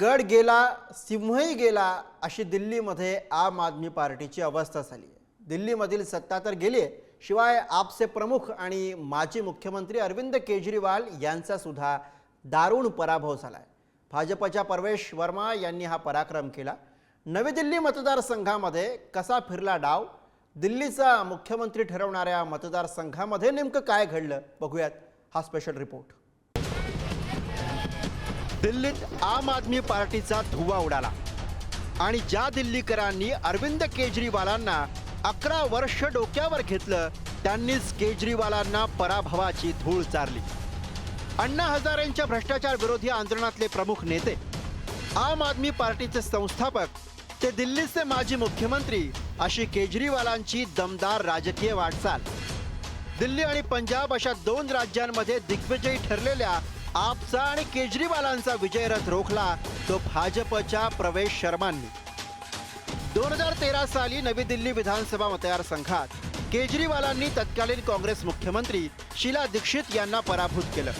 गड गेला सिंहही गेला अशी दिल्लीमध्ये आम आदमी पार्टीची अवस्था झाली आहे. दिल्लीमधील सत्ता तर गेली आहे शिवाय आपचे प्रमुख आणि माजी मुख्यमंत्री अरविंद केजरीवाल यांचा सुद्धा दारुण पराभव झाला आहे भाजपच्या परवेश वर्मा यांनी हा पराक्रम केला. नवी दिल्ली मतदारसंघामध्ये कसा फिरला डाव? दिल्लीचा मुख्यमंत्री ठरवणाऱ्या मतदारसंघामध्ये नेमकं काय घडलं? बघूयात हा स्पेशल रिपोर्ट दिल्लीत आम आदमी पार्टीचा धुव्वा उडाला. आणि ज्या दिल्लीकरांनी अरविंद केजरीवालांना अकरा वर्ष डोक्यावर घेतलं त्यांनीच केजरीवालांना पराभवाची धूळ चारली. अण्णा हजारेंच्या भ्रष्टाचार विरोधी आंदोलनातले प्रमुख नेते आम आदमी पार्टीचे संस्थापक ते दिल्लीचे माजी मुख्यमंत्री अशी केजरीवालांची दमदार राजकीय वाटचाल. दिल्ली आणि पंजाब अशा दोन राज्यांमध्ये दिग्विजयी ठरलेल्या आपचा आणि केजरीवालांचा विजयरथ रोखला तो भाजपच्या प्रवेश शर्मांनी. दोन हजार तेरा साली नवी दिल्ली विधानसभा मतदारसंघात केजरीवालांनी तत्कालीन काँग्रेस मुख्यमंत्री शीला दीक्षित यांना पराभूत केलं.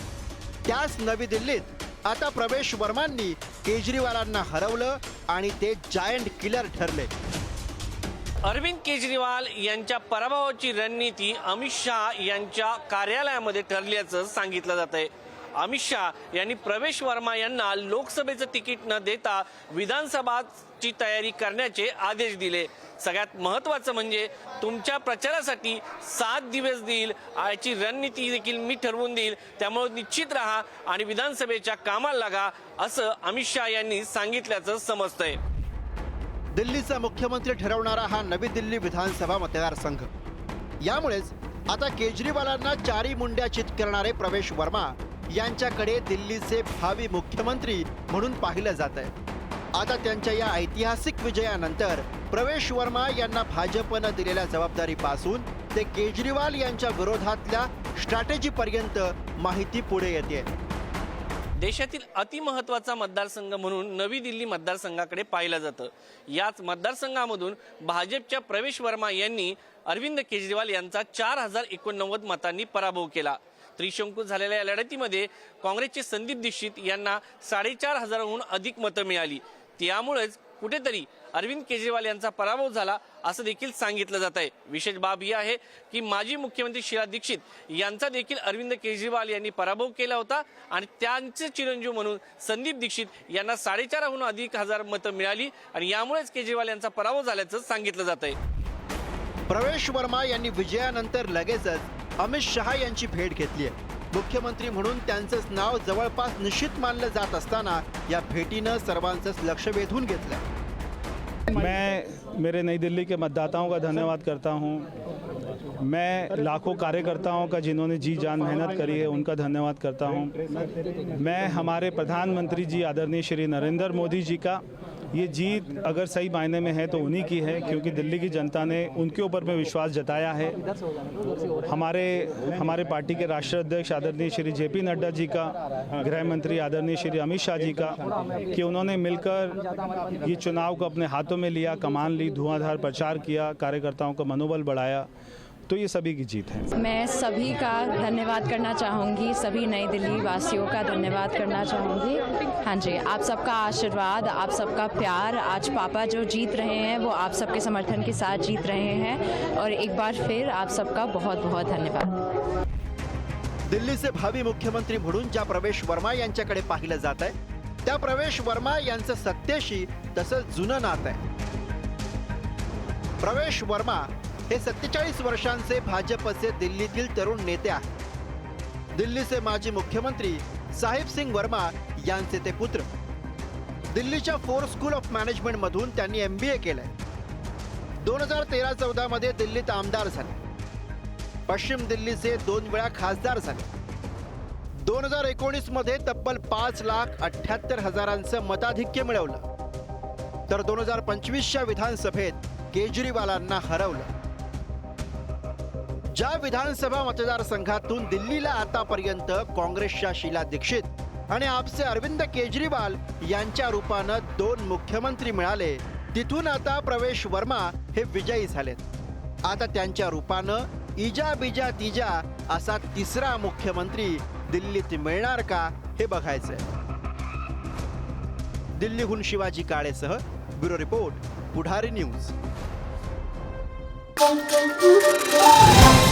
त्याच नवी दिल्लीत आता प्रवेश वर्मांनी केजरीवालांना हरवलं आणि ते जायंट किलर ठरले. अरविंद केजरीवाल यांच्या पराभवाची रणनीती अमित शहा यांच्या कार्यालयामध्ये ठरल्याचं सांगितलं जात आहे अमित शहा यांनी प्रवेश वर्मा यांना लोकसभेचं तिकीट न देता विधानसभाची तयारी करण्याचे आदेश दिले. सगळ्यात महत्त्वाचं म्हणजे तुमच्या प्रचारासाठी सात दिवस देईल याची रणनीती देखील मी ठरवून देईल त्यामुळे निश्चित राहा आणि विधानसभेच्या कामाला लागा असं अमित शहा यांनी सांगितल्याचं समजतंय. दिल्लीचा मुख्यमंत्री ठरवणारा हा नवी दिल्ली विधानसभा मतदारसंघ. यामुळेच आता केजरीवालांना चारी मुंड्या चित करणारे प्रवेश वर्मा यांच्याकडे दिल्लीचे भावी मुख्यमंत्री म्हणून पाहिलं जात आहे. आता त्यांच्या या ऐतिहासिक विजयानंतर प्रवेश वर्मा यांना भाजपनं दिलेल्या जबाबदारीपासून ते केजरीवाल यांच्या विरोधातल्या स्ट्रॅटेजीपर्यंत माहिती पुढे येते. देशातील अतिमहत्वाचा मतदारसंघ म्हणून नवी दिल्ली मतदारसंघाकडे पाहिलं जातं. याच मतदारसंघामधून भाजपच्या प्रवेश वर्मा यांनी अरविंद केजरीवाल यांचा चार हजार एकोणनव्वद मतांनी पराभव केला. त्रिशंकू झालेल्या या लढतीमध्ये काँग्रेसचे संदीप दीक्षित यांना साडेचार हजाराहून अधिक मतं मिळाली. त्यामुळेच कुठेतरी अरविंद केजरीवाल यांचा पराभव झाला असं देखील सांगितलं जात आहे. विशेष बाब ही आहे की माजी मुख्यमंत्री शीला दीक्षित यांचा देखील अरविंद केजरीवाल यांनी पराभव केला होता आणि त्यांचे चिरंजीव म्हणून संदीप दीक्षित यांना साडेचारहून अधिक हजार मतं मिळाली आणि यामुळेच केजरीवाल यांचा पराभव झाल्याचं सांगितलं जात आहे. प्रवेश वर्मा यांनी विजयानंतर लगेचच अमित शहा यांची भेट घेतली आहे. मुख्यमंत्री म्हणून त्यांचंच नाव जवळपास निश्चित मानलं जात असताना या भेटीनं सर्वांचंच लक्ष वेधून घेतलं मैं मेरे नई दिल्ली के मतदाताओं का धन्यवाद करता हूं। मैं लाखों कार्यकर्ताओं का जिन्होंने जी जान मेहनत करी है उनका धन्यवाद करता हूं। मैं हमारे प्रधानमंत्री जी आदरणीय श्री नरेंद्र मोदी जी का ये जीत अगर सही मायने में है तो उन्हीं की है, क्योंकि दिल्ली की जनता ने उनके ऊपर में विश्वास जताया है। हमारे हमारे पार्टी के राष्ट्रीय अध्यक्ष आदरणीय श्री जे पी नड्डा जी का, गृह मंत्री आदरणीय श्री अमित शाह जी का, कि उन्होंने मिलकर ये चुनाव को अपने हाथों में लिया, कमान ली, धुआंधार प्रचार किया, कार्यकर्ताओं का मनोबल बढ़ाया। तो ये सभी की जीत है। मैं सभी का धन्यवाद करना चाहूँगी सभी नई दिल्ली वासियों का धन्यवाद करना चाहूँगी। हाँ जी आप सबका आशीर्वाद आप सबका प्यार आज पापा जो जीत रहे हैं वो आप सबके समर्थन के साथ जीत रहे हैं। और एक बार फिर आप सबका बहुत बहुत धन्यवाद दिल्लीचे भावी मुख्यमंत्री म्हणून ज्या प्रवेश वर्मा यांच्याकडे पाहिलं जात आहे त्या प्रवेश वर्मा यांचं सत्तेशी तसंच जुनं नातं आहे. प्रवेश वर्मा हे सत्तेचाळीस वर्षांचे भाजपचे दिल्लीतील तरुण नेते आहेत. दिल्लीचे माजी मुख्यमंत्री साहेब सिंग वर्मा यांचे ते पुत्र. दिल्लीच्या फोर स्कूल ऑफ मॅनेजमेंट मधून त्यांनी एम बी ए केलंय. दोन हजार तेरा चौदा मध्ये दिल्लीत आमदार झाले. पश्चिम दिल्लीचे दोन वेळा खासदार झाले. दोन हजार एकोणीसमध्ये तब्बल पाच लाख अठ्याहत्तर हजारांचं मताधिक्य मिळवलं. तर दोन हजार पंचवीसच्या विधानसभेत केजरीवालांना हरवलं. ज्या विधानसभा मतदारसंघातून दिल्लीला आतापर्यंत काँग्रेसच्या शीला दीक्षित आणि आपचे अरविंद केजरीवाल यांच्या रूपानं दोन मुख्यमंत्री मिळाले तिथून आता प्रवेश वर्मा हे विजयी झालेत. आता त्यांच्या रूपानं इजा बिजा तिजा असा तिसरा मुख्यमंत्री दिल्लीत मिळणार का हे बघायचंय. दिल्लीहून शिवाजी काळेसह ब्युरो रिपोर्ट पुढारी न्यूज.